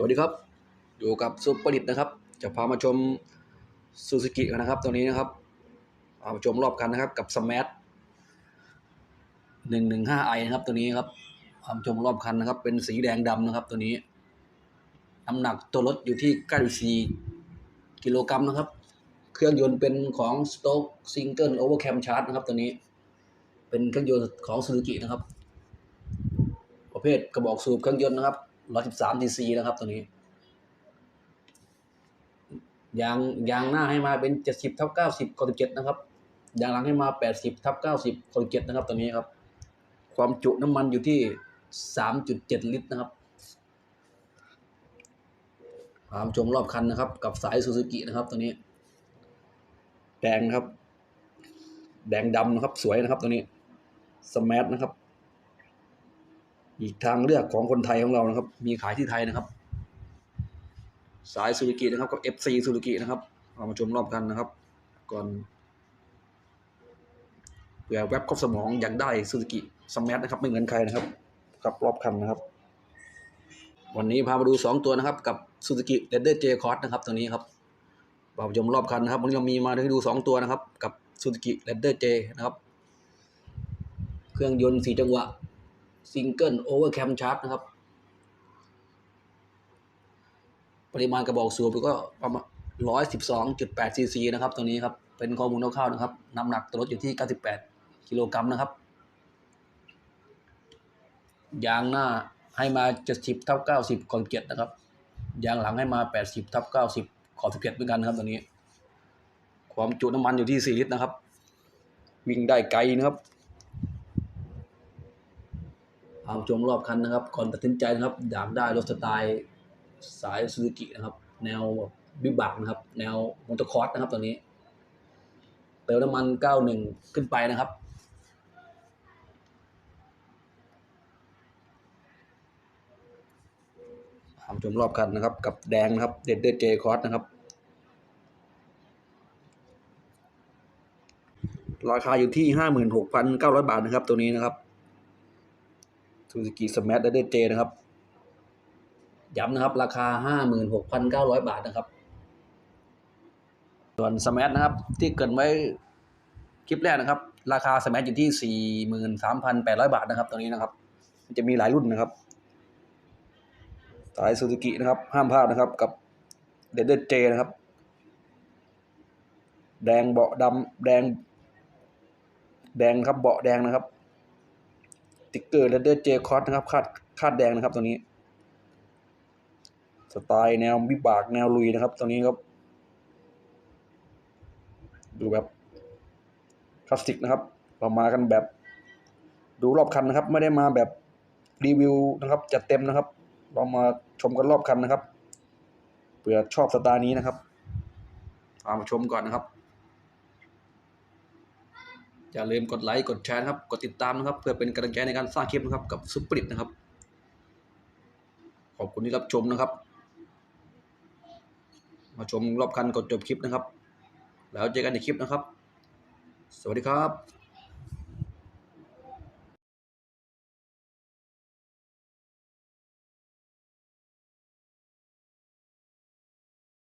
สวัสดีครับ อยู่กับซุปเปอร์ดิตนะครับ จะพามาชมซูซูกิกันนะครับตัวนี้นะครับพามาชมรอบคันนะครับกับสมัทหนึ่งหนึ่งห้าไอนะครับตัวนี้ครับพามาชมรอบคันนะครับ เป็นสีแดงดำนะครับ ตัวนี้น้ำหนักตัวรถอยู่ที่94กิโลกรัมนะครับ เครื่องยนต์เป็นของ Stoke Single Overcam Charge นะครับตัวนี้ เป็นเครื่องยนต์ของซูซูกินะครับ ประเภทกระบอกสูบเครื่องยนต์นะครับ 113 cc นะครับตัวนี้ ยางยางหน้าให้มาเป็น70ทับ90คอ17นะครับ ยางหลังให้มา80ทับ90คอ17นะครับตัวนี้ครับ ความจุน้ำมันอยู่ที่3.7ลิตรนะครับพามชมรอบคันนะครับ กับสายซูซูกินะครับ ตัวนี้ แดงนะครับ แดงดำนะครับ สวยนะครับ ตัวนี้ สมาร์ทนะครับ อีกทางเลือกของคนไทยของเรานะครับ มีขายที่ไทยนะครับ สายซูซูกินะครับกับ FC ซูซูกินะครับ เอามาชมรอบกันนะครับ ก่อนเผื่อแว็บครอบสมองอยากได้ซูซูกิสมาร์ทนะครับไม่เหมือนใครนะครับกับรอบคันนะครับ วันนี้พามาดูสองตัวนะครับ กับซูซูกิเรดเดอร์เจคอร์สนะครับตัวนี้ครับเราชมรอบคันนะครับวันนี้เรามีมาให้ดูสองตัวนะครับ กับซูซูกิเรดเดอร์เจนะครับ เครื่องยนต์สี่จังหวะ ซิงเกิลโอเวอร์แคมชาร์จนะครับ ปริมาณกระบอกสูบก็ประมาณร้อยสิบสองจุดแปดซีซีนะครับ ตัวนี้ครับ เป็นข้อมูลคร่าวๆนะครับ น้ำหนักตัวรถอยู่ที่เก้าสิบแปดกิโลกรัมนะครับ ยางหน้าให้มาเจ็ดสิบทับเก้าสิบขอบเจ็ดนะครับ ยางหลังให้มาแปดสิบทับเก้าสิบขอบสิบเจ็ดเหมือนกันนะครับตัวนี้ ความจุน้ำมันอยู่ที่สี่ลิตรนะครับ วิ่งได้ไกลนะครับ เอาชมรอบคันนะครับ ก่อนตัดสินใจนะครับ อยากได้รถสไตล์สายซูซูกินะครับ แนวบิบักนะครับ แนวมอเตอร์คอร์สนะครับตัวนี้ เติมน้ำมัน 91 ขึ้นไปนะครับเอาชมรอบคันนะครับ กับแดงนะครับเด็ดเด็ดเจคอร์สนะครับราคาอยู่ที่ 56,900 บาทนะครับตัวนี้นะครับ ซูซูกิสมาร์ทเดเจนะครับ ย้ำนะครับ ราคาห้าหมื่นหกพันเก้าร้อยบาทนะครับ ส่วนสมาร์ทนะครับ ที่เกินไว้คลิปแรกนะครับ ราคาสมาร์ทอยู่ที่สี่หมื่นสามพันแปดร้อยบาทนะครับตัวนี้นะครับ มันจะมีหลายรุ่นนะครับ สายซูซูกินะครับ ห้ามพลาดนะครับกับเดเจนะครับ แดงเบาะดำแดง แดงครับเบาะแดงนะครับ ติ๊กเกอร์เลเดอร์เจคอสนะครับคาดคาดแดงนะครับตัวนี้ สไตล์แนววิบากแนวลุยนะครับตัวนี้ครับ ดูแบบคลาสสิกนะครับ เรามากันแบบ ดูรอบคันนะครับ ไม่ได้มาแบบรีวิวนะครับ จัดเต็มนะครับ เรามาชมกันรอบคันนะครับเผื่อชอบสไตล์นี้นะครับมาชมก่อนนะครับ อย่าลืมกดไลค์กดแชร์นะครับ กดติดตามนะครับ เพื่อเป็นกำลังใจในการสร้างคลิปนะครับ กับซุปเปอร์ดิตนะครับ ขอบคุณที่รับชมนะครับ มาชมรอบคันกดจบคลิปนะครับ แล้วเจอกันในคลิปนะครับ สวัสดีครับ